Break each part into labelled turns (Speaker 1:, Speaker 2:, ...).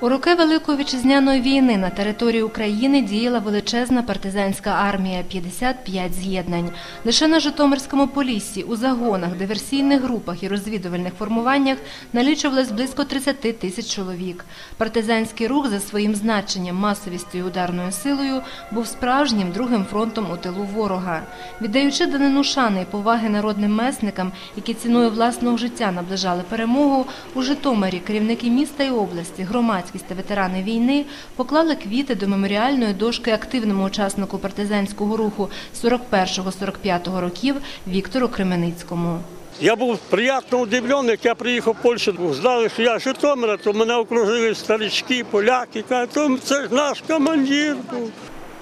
Speaker 1: У роки Великої вітчизняної війни на території України діяла величезна партизанська армія 55 з'єднань. Лише на Житомирському поліссі у загонах, диверсійних групах і розвідувальних формуваннях налічувалось близько 30 тисяч чоловік. Партизанський рух за своїм значенням, масовістю і ударною силою був справжнім другим фронтом у тилу ворога. Віддаючи данину шани і поваги народним месникам, які ціною власного життя наближали перемогу, у Житомирі керівники міста і області, громадськість та ветерани війни поклали квіти до меморіальної дошки активному учаснику партизанського руху 41-45 років Віктору Кременицькому.
Speaker 2: Я був приємно удивлений, як я приїхав в Польщу, знали, що я з Житомира, то мене окружили старички, поляки, кажуть, це ж наш командир був.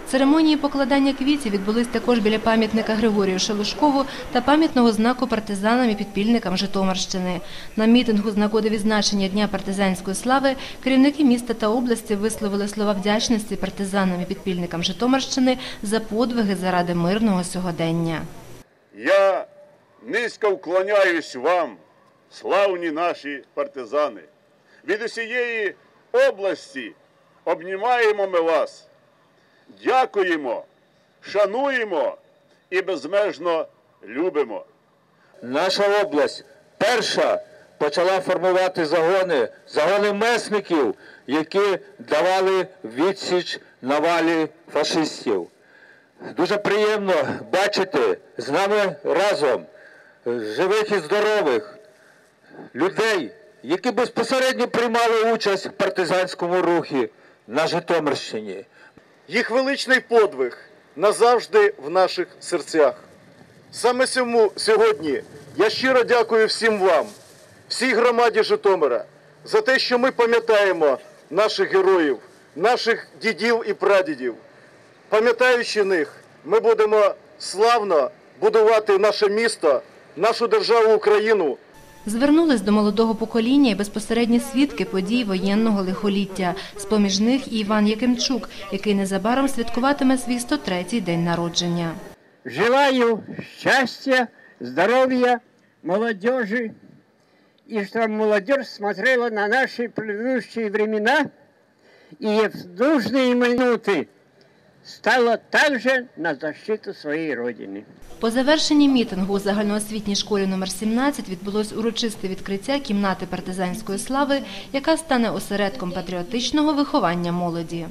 Speaker 1: Церемонії покладання квітів відбулись також біля пам'ятника Григорію Шелушкову та пам'ятного знаку партизанам і підпільникам Житомирщини. На мітингу з нагоди відзначення Дня партизанської слави керівники міста та області висловили слова вдячності партизанам і підпільникам Житомирщини за подвиги заради мирного сьогодення.
Speaker 3: Я низько вклоняюсь вам, славні наші партизани. Від усієї області обнімаємо ми вас, дякуємо, шануємо і безмежно любимо.
Speaker 4: Наша область перша почала формувати загони, загони месників, які давали відсіч навалі фашистів. Дуже приємно бачити з нами разом живих і здорових людей, які безпосередньо приймали участь в партизанському рухі на Житомирщині.
Speaker 5: Їх величний подвиг назавжди в наших серцях. Саме сьогодні я щиро дякую всім вам, всій громаді Житомира, за те, що ми пам'ятаємо наших героїв, наших дідів і прадідів. Пам'ятаючи них, ми будемо славно будувати наше місто, нашу державу Україну
Speaker 1: Звернулись до молодого покоління і безпосередні свідки подій воєнного лихоліття. З-поміж них і Іван Якимчук, який незабаром святкуватиме свій 103-й день народження.
Speaker 6: Желаю счастья, здоровья, молодежи, и чтобы молодежь смотрела на наши предыдущие времена и в нужные минуты стала також на защиту своєї родини.
Speaker 1: По завершенні мітингу у загальноосвітній школі номер 17 відбулось урочисте відкриття кімнати партизанської слави, яка стане осередком патріотичного виховання молоді.